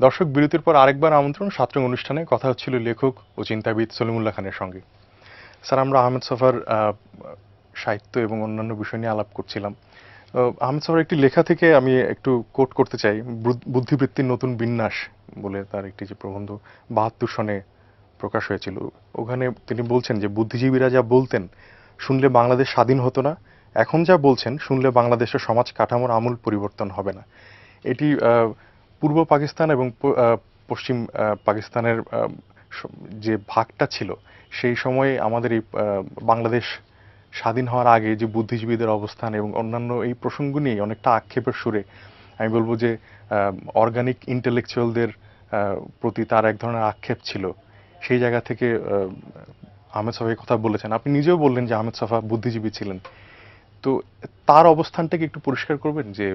দর্শক বিরতির পর আরেকবার আমন্ত্রণ। সাতরং অনুষ্ঠানে কথা হচ্ছিল লেখক ও চিন্তাবিদ সলিমুল্লাহ খানের সঙ্গে। স্যার, আমরা আহমেদ সফার সাহিত্য এবং অন্যান্য বিষয় নিয়ে আলাপ করছিলাম। আহমেদ সফার একটি লেখা থেকে আমি একটু কোট করতে চাই। বুদ- বুদ্ধিবৃত্তির নতুন বিন্যাস বলে তার একটি যে প্রবন্ধ বাহাত্তর সনে প্রকাশ হয়েছিল। ওখানে তিনি বলছেন যে, বুদ্ধিজীবীরা যা বলতেন শুনলে বাংলাদেশ স্বাধীন হতো না। এখন যা বলছেন শুনলে বাংলাদেশের সমাজ কাঠামোর আমূল পরিবর্তন হবে না। এটি পূর্ব পাকিস্তান এবং পশ্চিম পাকিস্তানের যে ভাগটা ছিল, সেই সময়ে আমাদের এই বাংলাদেশ স্বাধীন হওয়ার আগে যে বুদ্ধিজীবীদের অবস্থান এবং অন্যান্য এই প্রসঙ্গ নিয়ে অনেকটা আক্ষেপের সুরে আমি বলব যে অর্গানিক ইন্টেলেকচুয়ালদের প্রতি তার এক ধরনের আক্ষেপ ছিল। সেই জায়গা থেকে আহমেদ সাফা কথা বলেছেন। আপনি নিজেও বললেন যে আহমেদ সাফা বুদ্ধিজীবী ছিলেন। তো তার অবস্থানটাকে একটু পরিষ্কার করবেন যে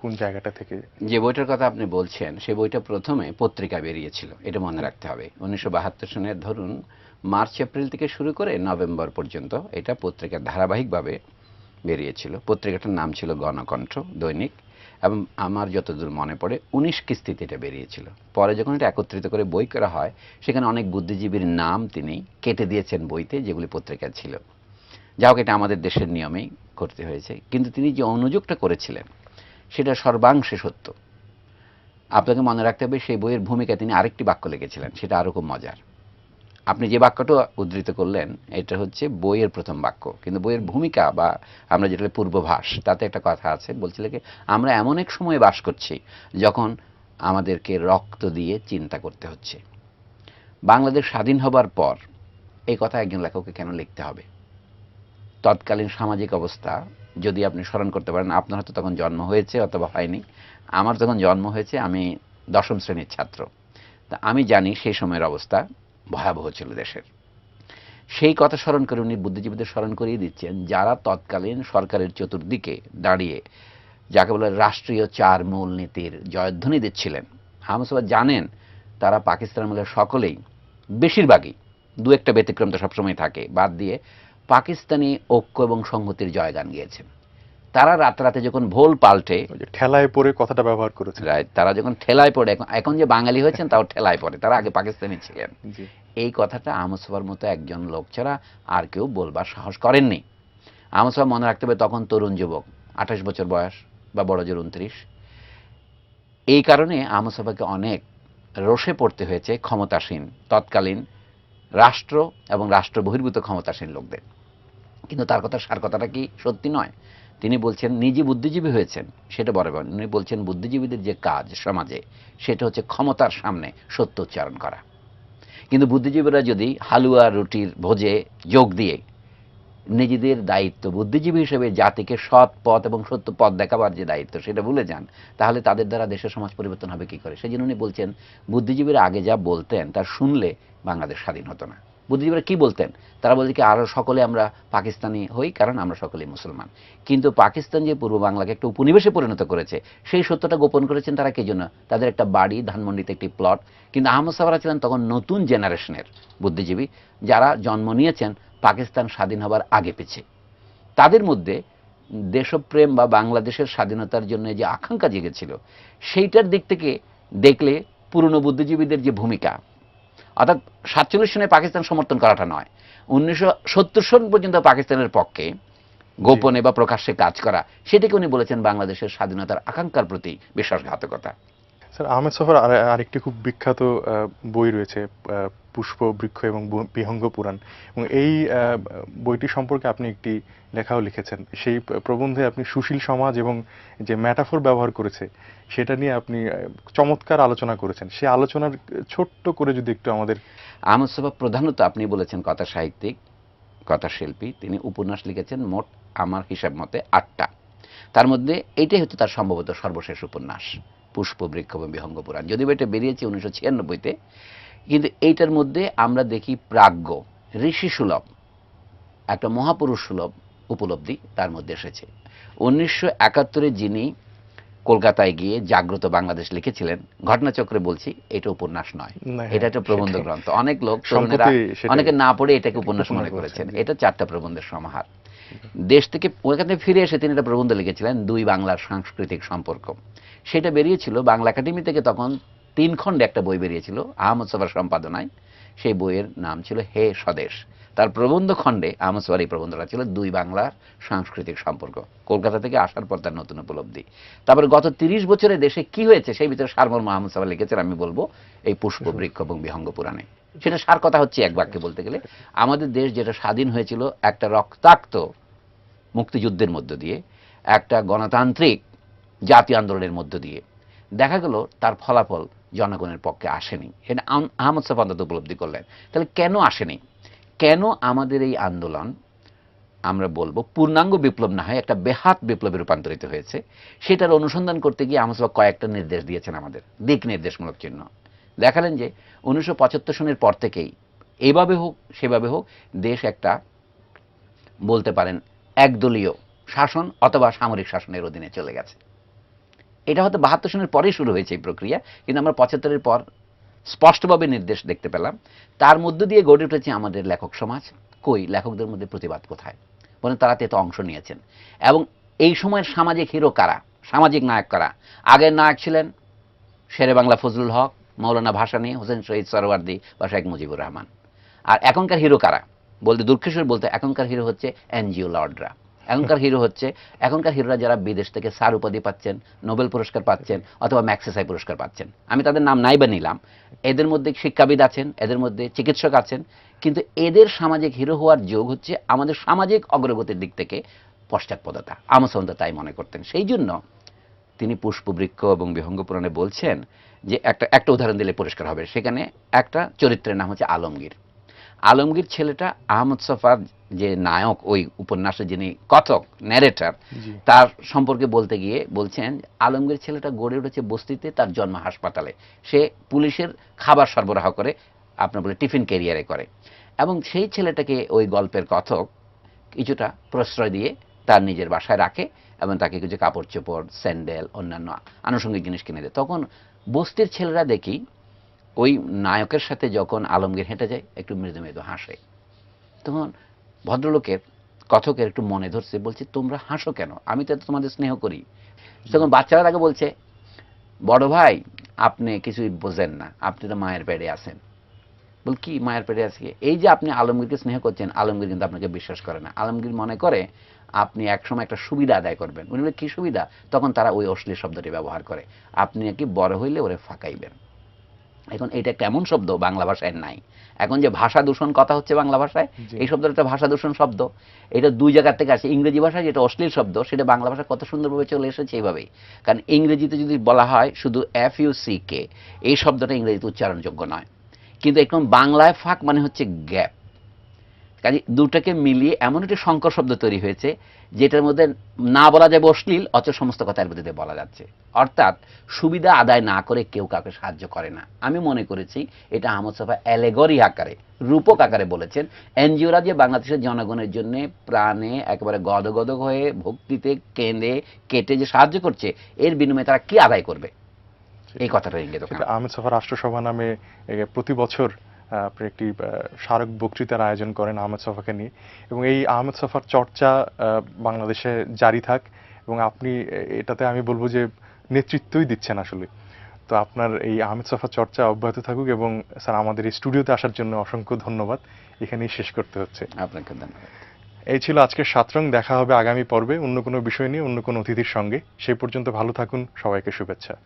কোন জায়গাটা থেকে? যে বইটার কথা আপনি বলছেন সেই বইটা প্রথমে পত্রিকা বেরিয়েছিল, এটা মনে রাখতে হবে। উনিশশো বাহাত্তর সনের ধরুন, মার্চ, এপ্রিল থেকে শুরু করে নভেম্বর পর্যন্ত এটা পত্রিকা ধারাবাহিকভাবে বেরিয়েছিল। পত্রিকাটার নাম ছিল গণকণ্ঠ, দৈনিক, এবং আমার যতদূর মনে পড়ে, উনিশ কিস্তিতে এটা বেরিয়েছিল। পরে যখন এটা একত্রিত করে বই করা হয়, সেখানে অনেক বুদ্ধিজীবীর নাম তিনি কেটে দিয়েছেন বইতে, যেগুলি পত্রিকা ছিল। যা এটা আমাদের দেশের নিয়মেই করতে হয়েছে। কিন্তু তিনি যে অনুযোগটা করেছিলেন সেটা সর্বাংশে সত্য। আপনাকে মনে রাখতে হবে, সেই বইয়ের ভূমিকা তিনি আরেকটি বাক্য লিখেছিলেন, সেটা আরও খুব মজার। আপনি যে বাক্যটা উদ্ধৃত করলেন, এটা হচ্ছে বইয়ের প্রথম বাক্য। কিন্তু বইয়ের ভূমিকা বা আমরা যেটা পূর্বভাস, তাতে একটা কথা আছে, বলছিল কি, আমরা এমন এক সময়ে বাস করছি যখন আমাদেরকে রক্ত দিয়ে চিন্তা করতে হচ্ছে। বাংলাদেশ স্বাধীন হবার পর, এই কথা একজন লেখককে কেন লিখতে হবে? তৎকালীন সামাজিক অবস্থা যদি আপনি স্মরণ করতে পারেন, আপনার হয়তো তখন জন্ম হয়েছে অথবা হয়নি। আমার যখন জন্ম হয়েছে, আমি দশম শ্রেণির ছাত্র। তা আমি জানি সেই সময়ের অবস্থা ভয়াবহ ছিল দেশের। সেই কথা স্মরণ করে উনি বুদ্ধিজীবীদের স্মরণ করিয়ে দিচ্ছেন, যারা তৎকালীন সরকারের চতুর্দিকে দাঁড়িয়ে যাকে বলে রাষ্ট্রীয় চার মূল নীতির জয়ধ্বনি দিচ্ছিলেন আহমদ জানেন, তারা পাকিস্তান আমলের সকলেই বেশিরভাগই দু একটা ব্যতিক্রম তো সবসময় থাকে। বাদ দিয়ে পাকিস্তানি ঐক্য এবং সংহতির জয়গান গিয়েছেন তারা রাতে যখন ভোল পাল্টে ঠেলায় পড়ে কথাটা ব্যবহার রাইট তারা যখন ঠেলায় পড়ে এখন এখন যে বাঙালি হয়েছেন তাও ঠেলায় পড়ে তারা আগে পাকিস্তানি ছিলেন। এই কথাটা আহমদ সফার মতো একজন লোক ছাড়া আর কেউ বলবার সাহস করেননি। আহমদ সফা মনে রাখতে হবে তখন তরুণ যুবক আঠাশ বছর বয়স বা বড় জোর উনত্রিশ এই কারণে আহমদ সফাকে অনেক রোষে পড়তে হয়েছে ক্ষমতাসীন তৎকালীন রাষ্ট্র এবং রাষ্ট্র বহির্ভূত ক্ষমতাসীন লোকদের। কিন্তু তার কথা, সার কথাটা কি সত্যি নয়? তিনি বলছেন, নিজে বুদ্ধিজীবী হয়েছেন। সেটা বড়। উনি বলছেন, বুদ্ধিজীবীদের যে কাজ সমাজে, সেটা হচ্ছে ক্ষমতার সামনে সত্য উচ্চারণ করা। কিন্তু বুদ্ধিজীবীরা যদি হালুয়া, রুটির ভোজে যোগ দিয়ে নিজেদের দায়িত্ব বুদ্ধিজীবী হিসেবে জাতিকে সৎ পথ এবং সত্য পথ দেখাবার যে দায়িত্ব, সেটা ভুলে যান, তাহলে তাদের দ্বারা দেশের সমাজ পরিবর্তন হবে কি করে? সেই জন্য উনি বলছেন, বুদ্ধিজীবীরা আগে যা বলতেন, তা শুনলে বাংলাদেশ স্বাধীন হতো না। বুদ্ধিজীবীরা কি বলতেন? তারা বলতে কি আরও সকলে আমরা পাকিস্তানি হই, কারণ আমরা সকলেই মুসলমান। কিন্তু পাকিস্তান যে পূর্ব বাংলাকে একটা উপনিবেশে পরিণত করেছে, সেই সত্যটা গোপন করেছেন তারা কি জন্য? তাদের একটা বাড়ি, ধানমন্ডিতে একটি প্লট কিন্তু আহমদ সাহারা ছিলেন তখন নতুন জেনারেশনের বুদ্ধিজীবী, যারা জন্ম নিয়েছেন পাকিস্তান স্বাধীন হবার আগে পিছে। তাদের মধ্যে দেশপ্রেম বা বাংলাদেশের স্বাধীনতার জন্য যে আকাঙ্ক্ষা জেগেছিল, সেইটার দিক থেকে দেখলে পুরনো বুদ্ধিজীবীদের যে ভূমিকা অর্থাৎ সাতচল্লিশ সনে পাকিস্তান সমর্থন করাটা নয়। উনিশশো সত্তর সন পর্যন্ত পাকিস্তানের পক্ষে গোপনে বা প্রকাশ্যে কাজ করা সেটাকে উনি বলেছেন বাংলাদেশের স্বাধীনতার আকাঙ্ক্ষার প্রতি বিশ্বাসঘাতকতা। স্যার আহমেদ সফর আর আরেকটি খুব বিখ্যাত বই রয়েছে পুষ্প বৃক্ষ এবং বিহঙ্গ পুরাণ। এবং এই বইটি সম্পর্কে আপনি একটি লেখাও লিখেছেন। সেই প্রবন্ধে আপনি সুশীল সমাজ এবং যে ম্যাটাফোর ব্যবহার করেছে, সেটা নিয়ে আপনি চমৎকার আলোচনা করেছেন। সেই আলোচনার ছোট্ট করে যদি একটু আমাদের সাহেব প্রধানত আপনি বলেছেন কথা সাহিত্যিক, কথা শিল্পী। তিনি উপন্যাস লিখেছেন মোট আমার হিসাব মতে আটটা। তার মধ্যে এটাই হচ্ছে তার সম্ভবত সর্বশেষ উপন্যাস পুষ্প বৃক্ষ এবং বিহঙ্গ পুরাণ। যদিও এটা বেরিয়েছে উনিশশো ছিয়ানব্বইতে কিন্তু এইটার মধ্যে আমরা দেখি প্রাজ্ঞ ঋষি সুলভ। একটা মহাপুরুষ সুলভ উপলব্ধি তার মধ্যে এসেছে। উনিশশো একাত্তরে যিনি কলকাতায় গিয়ে জাগ্রত বাংলাদেশ লিখেছিলেন ঘটনাচক্রে বলছি এটা উপন্যাস নয়। এটা একটা হ্যাঁ, প্রবন্ধ গ্রন্থ। অনেক লোক তরুণেরা অনেকে না পড়ে এটাকে উপন্যাস মনে করেছেন। এটা চারটা প্রবন্ধের সমাহার। দেশ থেকে থেকে ফিরে এসে তিনি একটা প্রবন্ধ লিখেছিলেন দুই বাংলার সাংস্কৃতিক সম্পর্ক। সেটা বেরিয়েছিল বাংলা একাডেমি থেকে তখন তিন খণ্ডে একটা বই বেরিয়েছিল আহমদ সফার সম্পাদনায়। সেই বইয়ের নাম ছিল হে স্বদেশ। তার প্রবন্ধ খণ্ডে আহমদ সফার এই প্রবন্ধটা ছিল দুই বাংলার সাংস্কৃতিক সম্পর্ক। কলকাতা থেকে আসার পর তার নতুন উপলব্ধি। তারপরে গত তিরিশ বছরে দেশে কি হয়েছে সেই ভিতরে সারমর্ম আহমদ সফা লিখেছেন আমি বলব এই পুষ্প। বৃক্ষ এবং বিহঙ্গ পুরাণে। সেটা সার কথা হচ্ছে এক বাক্যে বলতে গেলে। আমাদের দেশ যেটা স্বাধীন হয়েছিল একটা রক্তাক্ত মুক্তিযুদ্ধের মধ্য দিয়ে একটা গণতান্ত্রিক জাতীয় আন্দোলনের মধ্য দিয়ে। দেখা গেল তার ফলাফল জনগণের পক্ষে আসেনি। এটা আহমদ সাফ অন্তত উপলব্ধি করলেন। তাহলে কেন আসেনি? কেন আমাদের এই আন্দোলন, আমরা বলব পূর্ণাঙ্গ বিপ্লব না হয় একটা বেহাত বিপ্লবে রূপান্তরিত হয়েছে, সেটার অনুসন্ধান করতে গিয়ে আহমদ সাফা কয়েকটা নির্দেশ দিয়েছেন আমাদের, দিক নির্দেশমূলক চিহ্ন। দেখালেন যে উনিশশো পঁচাত্তর সনের পর থেকেই এভাবে হোক, সেভাবে হোক, দেশ একটা বলতে পারেন একদলীয় শাসন অথবা সামরিক শাসনের অধীনে চলে গেছে। এটা হয়তো বাহাত্তর সনের পরেই শুরু হয়েছে এই প্রক্রিয়া, কিন্তু আমরা পঁচাত্তরের পর স্পষ্টভাবে নির্দেশ দেখতে পেলাম। তার মধ্য দিয়ে গড়ে উঠেছে আমাদের লেখক সমাজ। কই? লেখকদের মধ্যে প্রতিবাদ কোথায়? বলেন তারা তো অংশ নিয়েছেন। এবং এই সময়ের সামাজিক হিরো কারা? সামাজিক নায়ক কারা? আগের নায়ক ছিলেন শেরে বাংলা ফজলুল হক, মৌলানা ভাসানী, হোসেন শহীদ সরওয়ার্দি বা শেখ মুজিবুর রহমান। আর এখনকার হিরো কারা? বলতে দুঃখেশ্বর বলতে এখনকার হিরো হচ্ছে এনজিও লর্ডরা। এখনকার হিরো হচ্ছে, এখনকার হিরোরা যারা বিদেশ থেকে সার উপাধি পাচ্ছেন, নোবেল পুরস্কার পাচ্ছেন, অথবা ম্যাক্সেসাই পুরস্কার পাচ্ছেন। আমি তাদের নাম নাই বা নিলাম। এদের মধ্যে শিক্ষাবিদ আছেন, এদের মধ্যে চিকিৎসক আছেন, কিন্তু এদের সামাজিক হিরো হওয়ার যোগ হচ্ছে আমাদের সামাজিক অগ্রগতির দিক থেকে পশ্চাৎপদতা। আমসন্দা তাই মনে করতেন। সেই জন্য তিনি পুষ্পবৃক্ষ এবং বিহঙ্গ পুরাণে বলছেন যে, একটা একটা উদাহরণ দিলে পরিষ্কার হবে। সেখানে একটা চরিত্রের নাম হচ্ছে আলমগীর। আলমগীর ছেলেটা আহমদ সফার যে নায়ক ওই উপন্যাসে যিনি কথক ন্যারেটার তার সম্পর্কে বলতে গিয়ে বলছেন আলমগীর ছেলেটা গড়ে উঠেছে বস্তিতে তার জন্ম হাসপাতালে। সে পুলিশের খাবার সরবরাহ করে আপনার বলে টিফিন ক্যারিয়ারে করে। এবং সেই ছেলেটাকে ওই গল্পের কথক কিছুটা প্রশ্রয় দিয়ে তার নিজের বাসায় রাখে এবং তাকে কিছু কাপড় চোপড় স্যান্ডেল অন্যান্য আনুষঙ্গিক জিনিস কিনে দেয়। তখন বস্তির ছেলেরা দেখি ওই নায়কের সাথে যখন আলমগীর হেঁটে যায়, একটু মৃদু মৃদু হাসে। তখন ভদ্রলোকের, কথকের একটু মনে ধরছে, বলছে, তোমরা হাসো কেন? আমি তো তোমাদের স্নেহ করি। তখন বাচ্চারা তাকে বলছে, বড় ভাই, আপনি কিছুই বোঝেন না, আপনি তো মায়ের পেটে আছেন। বল, কি মায়ের পেটে আছে? এই যে আপনি আলমগীরকে স্নেহ করছেন, আলমগীর কিন্তু আপনাকে বিশ্বাস করে না। আলমগীর মনে করে, আপনি একসময় একটা সুবিধা আদায় করবেন। উনি কি সুবিধা? তখন তারা ওই অশ্লীল শব্দটি ব্যবহার করে, আপনি নাকি বড় হইলে ওরে ফাঁকাইবেন। এখন এটা কেমন এমন শব্দ? বাংলা ভাষায় নাই। এখন যে ভাষা দূষণ কথা হচ্ছে বাংলা ভাষায় এই শব্দটা একটা ভাষা দূষণ শব্দ। এটা দুই জায়গার থেকে আসে। ইংরেজি ভাষায় যেটা অশ্লীল শব্দ সেটা বাংলা ভাষা কত সুন্দরভাবে চলে এসেছে এইভাবেই। কারণ ইংরেজিতে যদি বলা হয় শুধু এফ ইউ সি কে এই শব্দটা ইংরেজিতে উচ্চারণযোগ্য নয়। কিন্তু এখন বাংলায় ফাঁক মানে হচ্ছে গ্যাপ। কাজে দুটাকে মিলিয়ে এমন একটি সংকর শব্দ তৈরি হয়েছে যেটার মধ্যে না বলা যাবে অশ্লীল অথচ সমস্ত কথা এর মধ্যে বলা যাচ্ছে। অর্থাৎ সুবিধা আদায় না করে কেউ কাউকে সাহায্য করে না। আমি মনে করেছি এটা আহমদ সাফা অ্যালেগরি আকারে রূপক আকারে বলেছেন। এনজিওরা যে বাংলাদেশের জনগণের জন্য প্রাণে একেবারে গদগদ হয়ে ভক্তিতে কেঁদে কেটে যে সাহায্য করছে এর বিনিময়ে তারা কি আদায় করবে? এই কথাটা ইঙ্গিত। আহমেদ সফা রাষ্ট্রসভা নামে প্রতি বছর আপনি একটি স্মারক বক্তৃতার আয়োজন করেন আহমেদ সফাকে নিয়ে। এবং এই আহমেদ সফার চর্চা বাংলাদেশে জারি থাক। এবং আপনি এটাতে আমি বলব যে নেতৃত্বই দিচ্ছেন আসলে। তো আপনার এই আহমেদ সফা চর্চা অব্যাহত থাকুক এবং স্যার আমাদের এই স্টুডিওতে আসার জন্য অসংখ্য ধন্যবাদ। এখানেই শেষ করতে হচ্ছে। আপনাকে ধন্যবাদ। এই ছিল আজকের সাতরং দেখা হবে আগামী পর্বে অন্য কোনো বিষয় নিয়ে অন্য কোনো অতিথির সঙ্গে। সেই পর্যন্ত ভালো থাকুন। সবাইকে শুভেচ্ছা।